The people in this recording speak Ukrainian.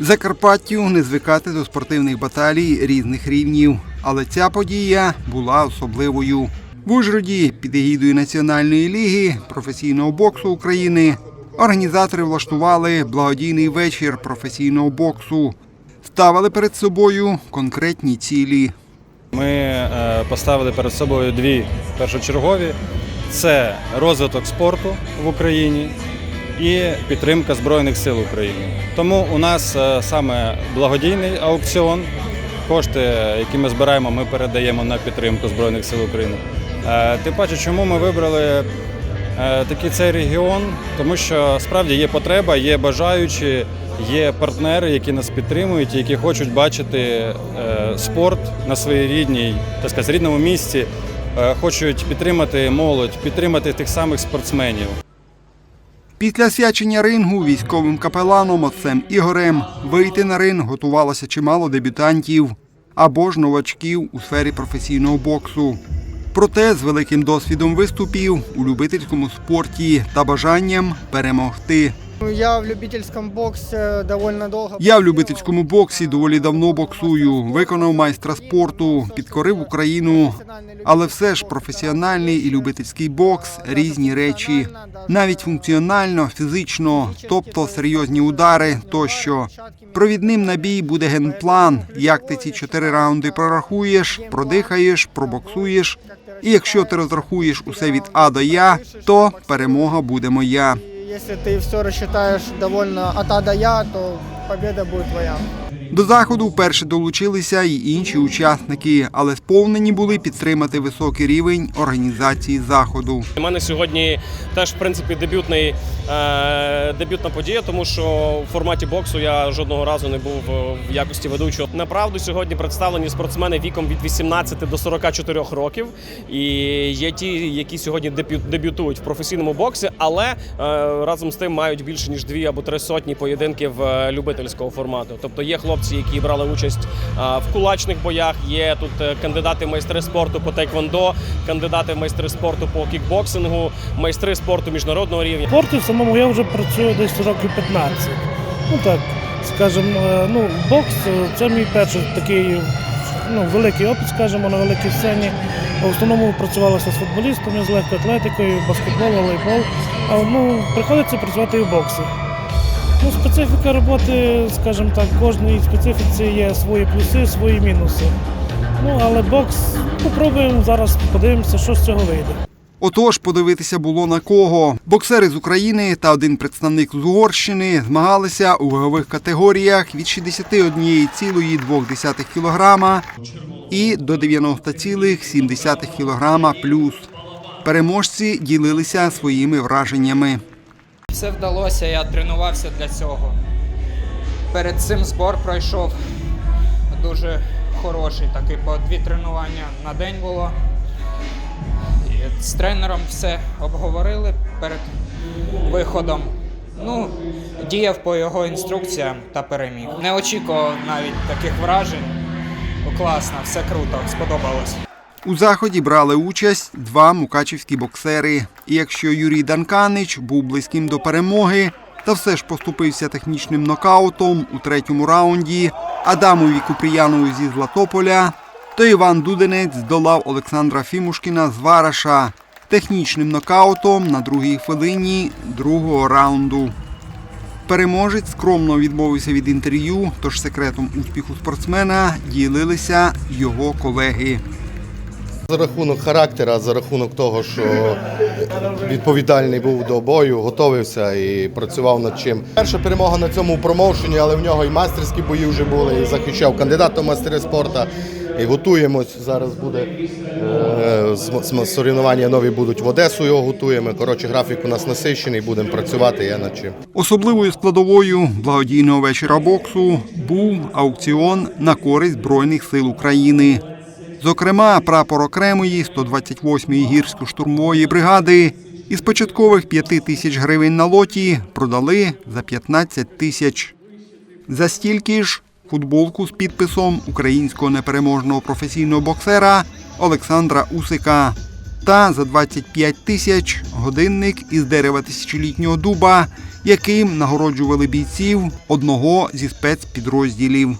Закарпаттю не звикати до спортивних баталій різних рівнів, але ця подія була особливою. В Ужгороді під егідою Національної ліги професійного боксу України організатори влаштували благодійний вечір професійного боксу. Ставили перед собою конкретні цілі. Ми е, поставили перед собою дві першочергові: це розвиток спорту в Україні і підтримка Збройних сил України. Тому у нас е, саме благодійний аукціон. Кошти, які ми збираємо, ми передаємо на підтримку Збройних сил України. Е, Тим паче, чому ми вибрали е, такий цей регіон, тому що справді є потреба, є бажаючі, є партнери, які нас підтримують, які хочуть бачити спорт на своїй рідній, так сказати, рідному місці, хочуть підтримати молодь, підтримати тих самих спортсменів. Після свячення рингу військовим капеланом отцем Ігорем вийти на ринг готувалося чимало дебютантів або ж новачків у сфері професійного боксу. Проте з великим досвідом виступів у любительському спорті та бажанням перемогти. Ну, Я в любительском боксе довольно долго. Я в любительському боксі доволі давно боксую, виконав майстра спорту, підкорив Україну. Але все ж професіональний і любительський бокс різні речі, навіть функціонально, фізично, тобто серйозні удари тощо. Провідним на бій буде генплан. Як ти ці чотири раунди прорахуєш, продихаєш, пробоксуєш. І якщо ти розрахуєш усе від А до Я, то перемога буде моя. Если ты все рассчитаешь довольно от А до Я, то победа будет твоя. До заходу вперше долучилися і інші учасники, але сповнені були підтримати високий рівень організації заходу. У мене сьогодні теж в принципі дебютний е, дебютна подія, тому що в форматі боксу я жодного разу не був в якості ведучого. Направду сьогодні представлені спортсмени віком від 18 до 44 років. І є ті, які сьогодні дебют, дебютують в професійному боксі, але е, разом з тим мають більше ніж дві або три сотні поєдинків е, любительського формату. Тобто є хлопці, які брали участь в кулачних боях. Є тут е, кандидати в майстри спорту по тейквондо, кандидати в майстри спорту по кікбоксингу, майстри спорту міжнародного рівня. В самому я вже працюю десь років 15. Ну так, скажімо, е, ну, бокс е, це мій перший такий ну, великий опит, скажімо, на великій сцені. В основному працювалося з футболістами, з легкою атлетикою, баскетбол, волейбол. А ну, приходиться працювати і в боксі. Ну, специфіка роботи, скажімо так, кожній специфіці є свої плюси, свої мінуси. Ну, але бокс, попробуємо зараз, подивимося, що з цього вийде. Отож, подивитися було на кого. Боксери з України та один представник з Угорщини змагалися у вагових категоріях від 61,2 кг і до 90,7 кг плюс. Переможці ділилися своїми враженнями. Все вдалося, я тренувався для цього. Перед цим збор пройшов дуже хороший, такий по дві тренування на день було. І з тренером все обговорили перед виходом. Ну, діяв по його інструкціям та переміг. Не очікував навіть таких вражень. Класно, все круто, сподобалось. У заході брали участь два мукачівські боксери. І якщо Юрій Данканич був близьким до перемоги, та все ж поступився технічним нокаутом у третьому раунді Адамові Купріянову зі Златополя, то Іван Дуденець здолав Олександра Фімушкіна з Вараша технічним нокаутом на другій хвилині другого раунду. Переможець скромно відмовився від інтерв'ю, тож секретом успіху спортсмена ділилися його колеги. За рахунок характера, за рахунок того, що відповідальний був до бою, готовився і працював над чим. Перша перемога на цьому промоушені, але в нього і мастерські бої вже були, і захищав кандидата в майстри спорту. І готуємось. Зараз буде е, соревнування нові будуть в Одесу. Його готуємо. Коротше, графік у нас насичений, будемо працювати. Я над чим. Особливою складовою благодійного вечора боксу був аукціон на користь Збройних сил України. Зокрема, прапор окремої 128-ї гірсько-штурмової бригади із початкових 5 тисяч гривень на лоті продали за 15 тисяч. За стільки ж футболку з підписом українського непереможного професійного боксера Олександра Усика. Та за 25 тисяч годинник із дерева тисячолітнього дуба яким нагороджували бійців одного зі спецпідрозділів.